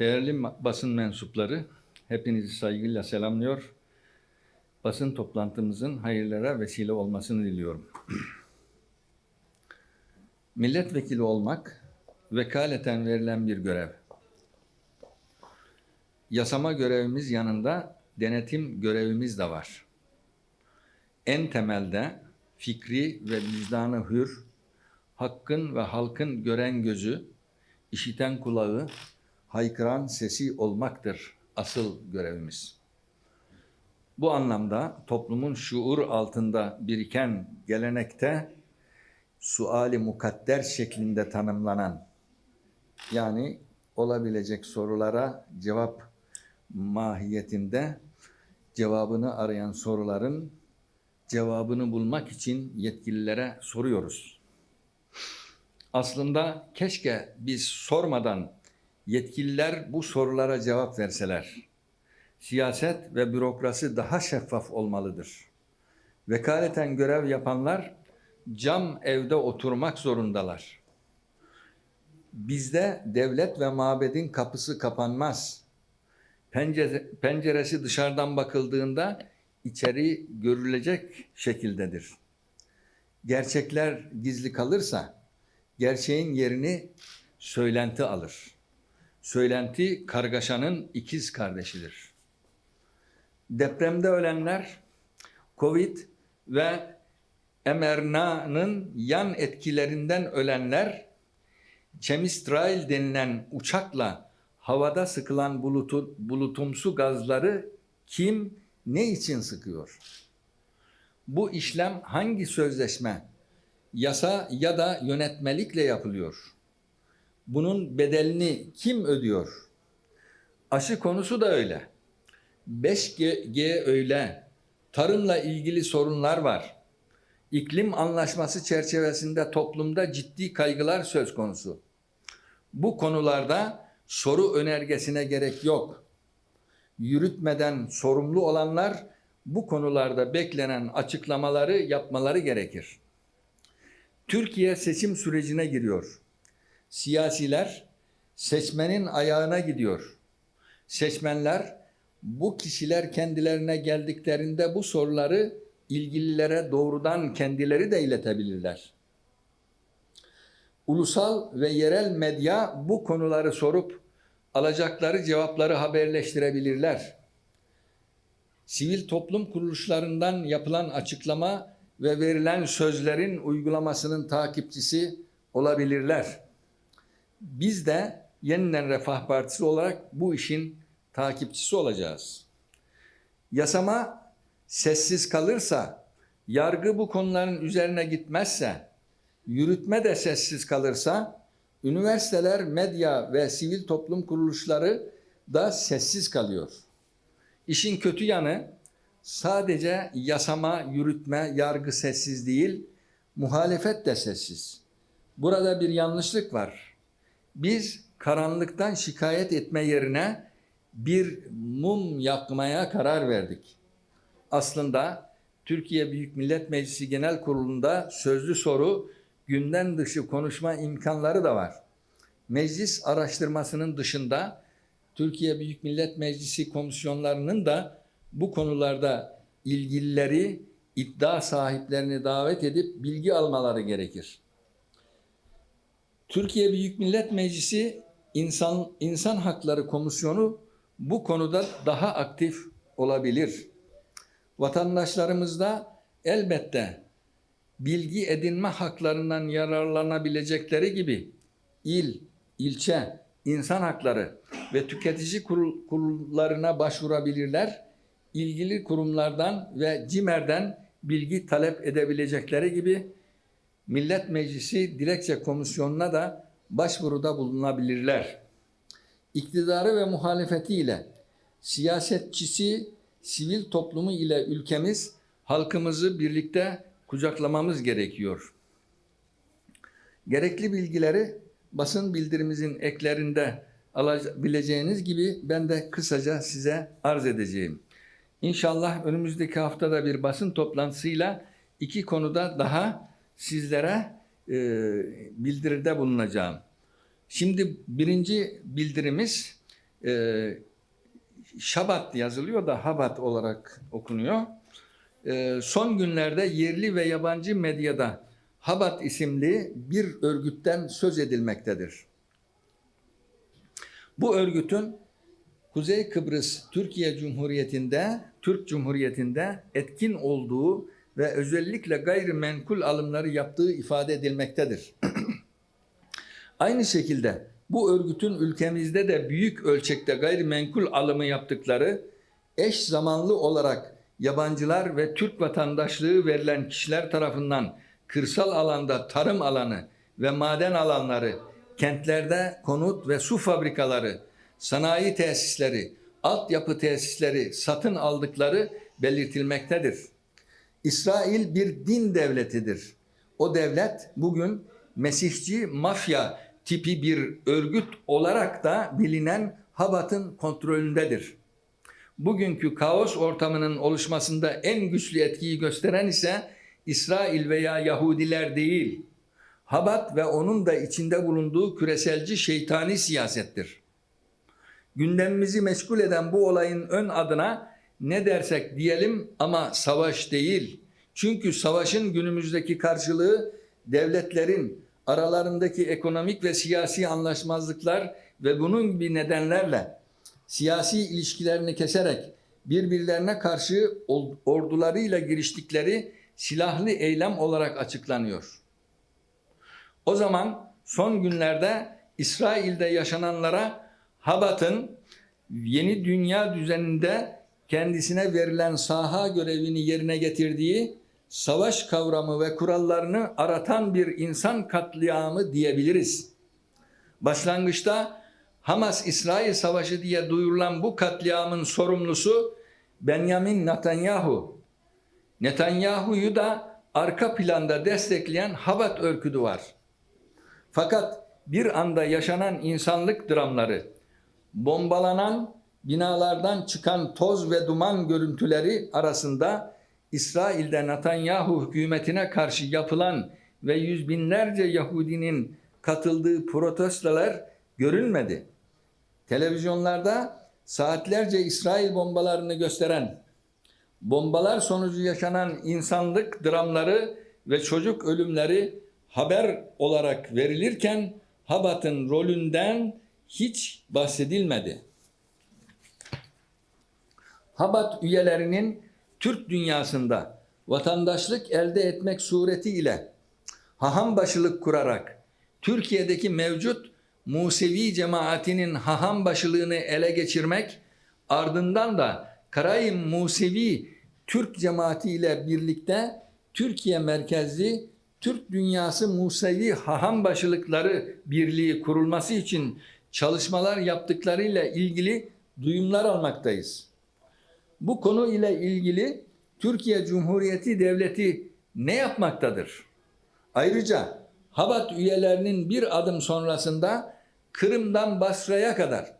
Değerli basın mensupları, hepinizi saygıyla selamlıyor. Basın toplantımızın hayırlara vesile olmasını diliyorum. Milletvekili olmak vekaleten verilen bir görev. Yasama görevimiz yanında denetim görevimiz de var. En temelde fikri ve vicdanı hür, hakkın ve halkın gören gözü, işiten kulağı, haykıran sesi olmaktır asıl görevimiz. Bu anlamda toplumun şuur altında biriken gelenekte suali mukadder şeklinde tanımlanan yani olabilecek sorulara cevap mahiyetinde cevabını arayan soruların cevabını bulmak için yetkililere soruyoruz. Aslında keşke biz sormadan yetkililer bu sorulara cevap verseler. Siyaset ve bürokrasi daha şeffaf olmalıdır. Vekaleten görev yapanlar cam evde oturmak zorundalar. Bizde devlet ve mabedin kapısı kapanmaz. Pencere, penceresi dışarıdan bakıldığında içeri görülecek şekildedir. Gerçekler gizli kalırsa gerçeğin yerini söylenti alır. Söylenti kargaşanın ikiz kardeşidir. Depremde ölenler, Covid ve mRNA'nın yan etkilerinden ölenler, chemistrail denilen uçakla havada sıkılan bulutu, bulutumsu gazları kim, ne için sıkıyor? Bu işlem hangi sözleşme, yasa ya da yönetmelikle yapılıyor? Bunun bedelini kim ödüyor? Aşı konusu da öyle. 5G öyle. Tarımla ilgili sorunlar var. İklim anlaşması çerçevesinde toplumda ciddi kaygılar söz konusu. Bu konularda soru önergesine gerek yok. Yürütmeden sorumlu olanlar bu konularda beklenen açıklamaları yapmaları gerekir. Türkiye seçim sürecine giriyor. Siyasiler seçmenin ayağına gidiyor. Seçmenler bu kişiler kendilerine geldiklerinde bu soruları ilgililere doğrudan kendileri de iletebilirler. Ulusal ve yerel medya bu konuları sorup alacakları cevapları haberleştirebilirler. Sivil toplum kuruluşlarından yapılan açıklama ve verilen sözlerin uygulamasının takipçisi olabilirler. Biz de Yeniden Refah Partisi olarak bu işin takipçisi olacağız. Yasama sessiz kalırsa, yargı bu konuların üzerine gitmezse, yürütme de sessiz kalırsa, üniversiteler, medya ve sivil toplum kuruluşları da sessiz kalıyor. İşin kötü yanı sadece yasama, yürütme, yargı sessiz değil, muhalefet de sessiz. Burada bir yanlışlık var. Biz karanlıktan şikayet etme yerine bir mum yakmaya karar verdik. Aslında Türkiye Büyük Millet Meclisi Genel Kurulu'nda sözlü soru, günden dışı konuşma imkanları da var. Meclis araştırmasının dışında Türkiye Büyük Millet Meclisi komisyonlarının da bu konularda ilgilileri, iddia sahiplerini davet edip bilgi almaları gerekir. Türkiye Büyük Millet Meclisi İnsan İnsan Hakları Komisyonu bu konuda daha aktif olabilir. Vatandaşlarımız da elbette bilgi edinme haklarından yararlanabilecekleri gibi il, ilçe, insan hakları ve tüketici kurul, kurullarına başvurabilirler. İlgili kurumlardan ve CİMER'den bilgi talep edebilecekleri gibi Millet Meclisi Dilekçe Komisyonu'na da başvuruda bulunabilirler. İktidarı ve muhalefetiyle, siyasetçisi, sivil toplumu ile ülkemiz, halkımızı birlikte kucaklamamız gerekiyor. Gerekli bilgileri basın bildirimizin eklerinde alabileceğiniz gibi ben de kısaca size arz edeceğim. İnşallah önümüzdeki haftada bir basın toplantısıyla iki konuda daha sizlere e, bildiride bulunacağım. Şimdi birinci bildirimiz e, Şabat yazılıyor da Habat olarak okunuyor. E, son günlerde yerli ve yabancı medyada Habat isimli bir örgütten söz edilmektedir. Bu örgütün Kuzey Kıbrıs Türkiye Cumhuriyeti'nde, Türk Cumhuriyeti'nde etkin olduğu ve özellikle gayrimenkul alımları yaptığı ifade edilmektedir. Aynı şekilde bu örgütün ülkemizde de büyük ölçekte gayrimenkul alımı yaptıkları eş zamanlı olarak yabancılar ve Türk vatandaşlığı verilen kişiler tarafından kırsal alanda tarım alanı ve maden alanları, kentlerde konut ve su fabrikaları, sanayi tesisleri, altyapı tesisleri satın aldıkları belirtilmektedir. İsrail bir din devletidir. O devlet bugün Mesihçi mafya tipi bir örgüt olarak da bilinen Habat'ın kontrolündedir. Bugünkü kaos ortamının oluşmasında en güçlü etkiyi gösteren ise İsrail veya Yahudiler değil, Habat ve onun da içinde bulunduğu küreselci şeytani siyasettir. Gündemimizi meşgul eden bu olayın ön adına ne dersek diyelim ama savaş değil. Çünkü savaşın günümüzdeki karşılığı devletlerin aralarındaki ekonomik ve siyasi anlaşmazlıklar ve bunun gibi nedenlerle siyasi ilişkilerini keserek birbirlerine karşı ordularıyla giriştikleri silahlı eylem olarak açıklanıyor. O zaman son günlerde İsrail'de yaşananlara Habat'ın yeni dünya düzeninde kendisine verilen saha görevini yerine getirdiği savaş kavramı ve kurallarını aratan bir insan katliamı diyebiliriz. Başlangıçta Hamas-İsrail savaşı diye duyurulan bu katliamın sorumlusu Benjamin Netanyahu. Netanyahu'yu da arka planda destekleyen Habat örgütü var. Fakat bir anda yaşanan insanlık dramları, bombalanan binalardan çıkan toz ve duman görüntüleri arasında İsrail'de Netanyahu hükümetine karşı yapılan ve yüz binlerce Yahudinin katıldığı protestolar görülmedi. Televizyonlarda saatlerce İsrail bombalarını gösteren, bombalar sonucu yaşanan insanlık dramları ve çocuk ölümleri haber olarak verilirken Habat'ın rolünden hiç bahsedilmedi. Habat üyelerinin Türk dünyasında vatandaşlık elde etmek suretiyle haham başılık kurarak Türkiye'deki mevcut Musevi cemaatinin haham başılığını ele geçirmek ardından da Karayim Musevi Türk cemaati ile birlikte Türkiye merkezli Türk Dünyası Musevi Haham Başılıkları Birliği kurulması için çalışmalar yaptıklarıyla ilgili duyumlar almaktayız. Bu konu ile ilgili Türkiye Cumhuriyeti Devleti ne yapmaktadır? Ayrıca Habat üyelerinin bir adım sonrasında Kırım'dan Basra'ya kadar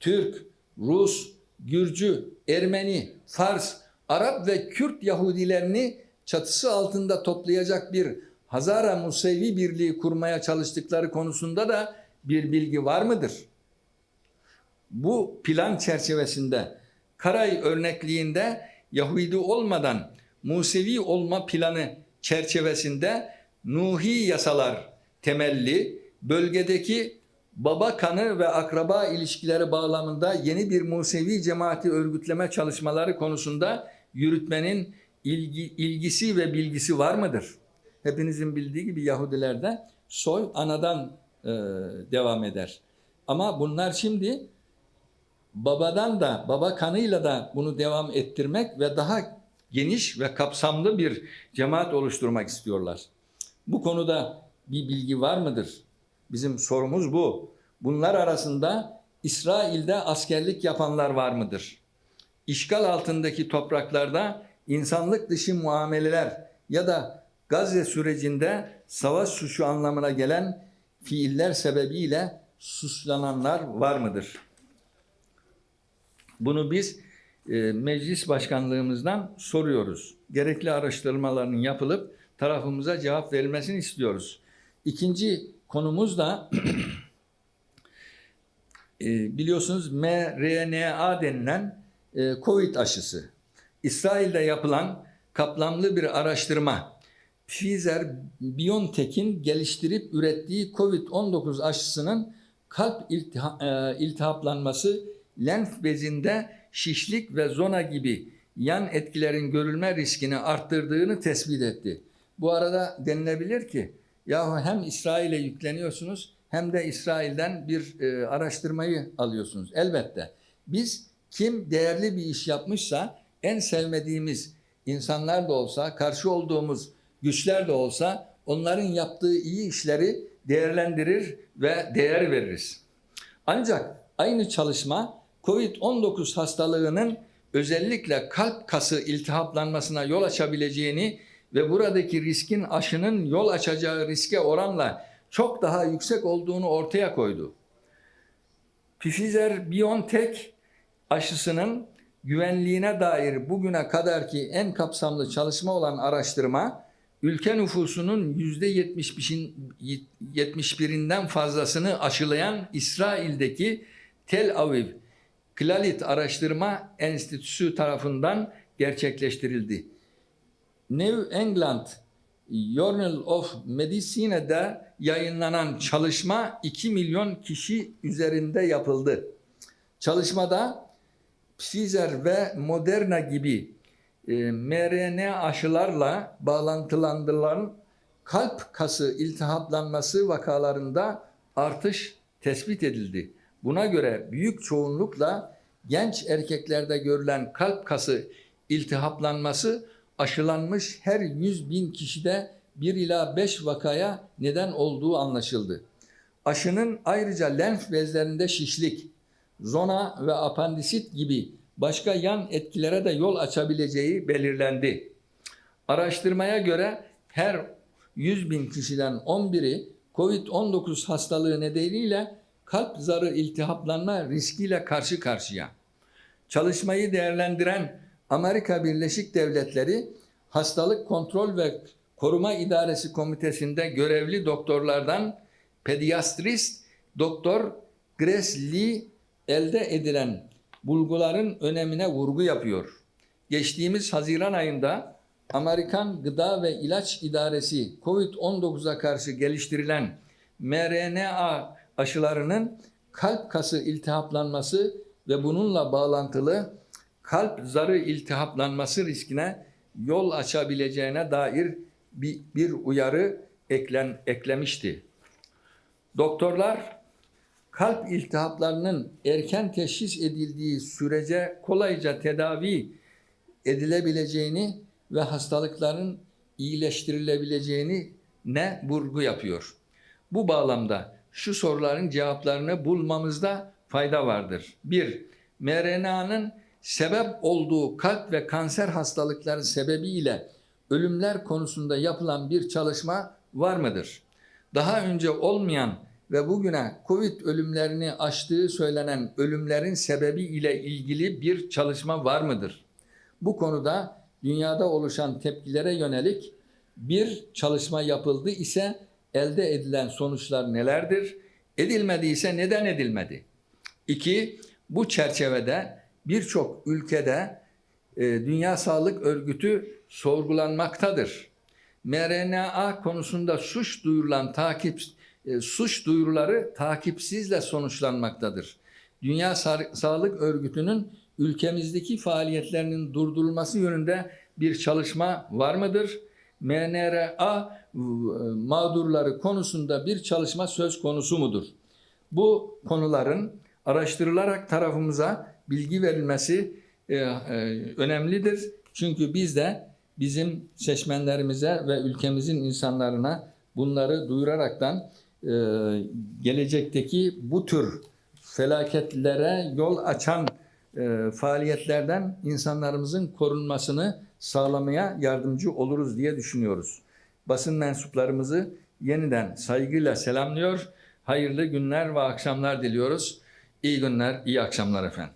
Türk, Rus, Gürcü, Ermeni, Fars, Arap ve Kürt Yahudilerini çatısı altında toplayacak bir Hazara Musevi Birliği kurmaya çalıştıkları konusunda da bir bilgi var mıdır? Bu plan çerçevesinde Karay örnekliğinde Yahudi olmadan Musevi olma planı çerçevesinde Nuhi yasalar temelli bölgedeki baba kanı ve akraba ilişkileri bağlamında yeni bir Musevi cemaati örgütleme çalışmaları konusunda yürütmenin ilgi, ilgisi ve bilgisi var mıdır? Hepinizin bildiği gibi Yahudilerde soy anadan e, devam eder. Ama bunlar şimdi babadan da baba kanıyla da bunu devam ettirmek ve daha geniş ve kapsamlı bir cemaat oluşturmak istiyorlar. Bu konuda bir bilgi var mıdır? Bizim sorumuz bu. Bunlar arasında İsrail'de askerlik yapanlar var mıdır? İşgal altındaki topraklarda insanlık dışı muameleler ya da Gazze sürecinde savaş suçu anlamına gelen fiiller sebebiyle suçlananlar var mıdır? Bunu biz e, meclis başkanlığımızdan soruyoruz. Gerekli araştırmaların yapılıp tarafımıza cevap verilmesini istiyoruz. İkinci konumuz da e, biliyorsunuz mRNA denilen e, COVID aşısı. İsrail'de yapılan kaplamlı bir araştırma Pfizer-BioNTech'in geliştirip ürettiği COVID-19 aşısının kalp e, iltihaplanması, lenf bezinde şişlik ve zona gibi yan etkilerin görülme riskini arttırdığını tespit etti. Bu arada denilebilir ki yahu hem İsrail'e yükleniyorsunuz hem de İsrail'den bir e, araştırmayı alıyorsunuz. Elbette biz kim değerli bir iş yapmışsa en sevmediğimiz insanlar da olsa, karşı olduğumuz güçler de olsa onların yaptığı iyi işleri değerlendirir ve değer veririz. Ancak aynı çalışma COVID-19 hastalığının özellikle kalp kası iltihaplanmasına yol açabileceğini ve buradaki riskin aşının yol açacağı riske oranla çok daha yüksek olduğunu ortaya koydu. Pfizer-BioNTech aşısının güvenliğine dair bugüne kadarki en kapsamlı çalışma olan araştırma, ülke nüfusunun %71'inden fazlasını aşılayan İsrail'deki Tel Aviv Klalit Araştırma Enstitüsü tarafından gerçekleştirildi. New England Journal of Medicine'de yayınlanan çalışma 2 milyon kişi üzerinde yapıldı. Çalışmada Pfizer ve Moderna gibi e, mRNA aşılarla bağlantılandırılan kalp kası iltihaplanması vakalarında artış tespit edildi. Buna göre büyük çoğunlukla genç erkeklerde görülen kalp kası iltihaplanması aşılanmış her 100 bin kişide 1 ila 5 vakaya neden olduğu anlaşıldı. Aşının ayrıca lenf bezlerinde şişlik, zona ve apandisit gibi başka yan etkilere de yol açabileceği belirlendi. Araştırmaya göre her 100 bin kişiden 11'i COVID-19 hastalığı nedeniyle kalp zarı iltihaplanma riskiyle karşı karşıya. Çalışmayı değerlendiren Amerika Birleşik Devletleri Hastalık Kontrol ve Koruma İdaresi Komitesi'nde görevli doktorlardan pediatrist Doktor Grace Lee elde edilen bulguların önemine vurgu yapıyor. Geçtiğimiz Haziran ayında Amerikan Gıda ve İlaç İdaresi COVID-19'a karşı geliştirilen mRNA aşılarının kalp kası iltihaplanması ve bununla bağlantılı kalp zarı iltihaplanması riskine yol açabileceğine dair bir, bir uyarı eklen, eklemişti. Doktorlar kalp iltihaplarının erken teşhis edildiği sürece kolayca tedavi edilebileceğini ve hastalıkların iyileştirilebileceğini ne vurgu yapıyor. Bu bağlamda şu soruların cevaplarını bulmamızda fayda vardır. 1. mRNA'nın sebep olduğu kalp ve kanser hastalıkları sebebiyle ölümler konusunda yapılan bir çalışma var mıdır? Daha önce olmayan ve bugüne Covid ölümlerini aştığı söylenen ölümlerin sebebi ile ilgili bir çalışma var mıdır? Bu konuda dünyada oluşan tepkilere yönelik bir çalışma yapıldı ise elde edilen sonuçlar nelerdir? Edilmediyse neden edilmedi? İki, bu çerçevede birçok ülkede e, Dünya Sağlık Örgütü sorgulanmaktadır. mRNA konusunda suç duyurulan takip e, suç duyuruları takipsizle sonuçlanmaktadır. Dünya Sa- Sağlık Örgütü'nün ülkemizdeki faaliyetlerinin durdurulması yönünde bir çalışma var mıdır? E, mağdurları konusunda bir çalışma söz konusu mudur? Bu konuların araştırılarak tarafımıza bilgi verilmesi e, e, önemlidir. Çünkü biz de bizim seçmenlerimize ve ülkemizin insanlarına bunları duyuraraktan e, gelecekteki bu tür felaketlere yol açan e, faaliyetlerden insanlarımızın korunmasını sağlamaya yardımcı oluruz diye düşünüyoruz. Basın mensuplarımızı yeniden saygıyla selamlıyor. Hayırlı günler ve akşamlar diliyoruz. İyi günler, iyi akşamlar efendim.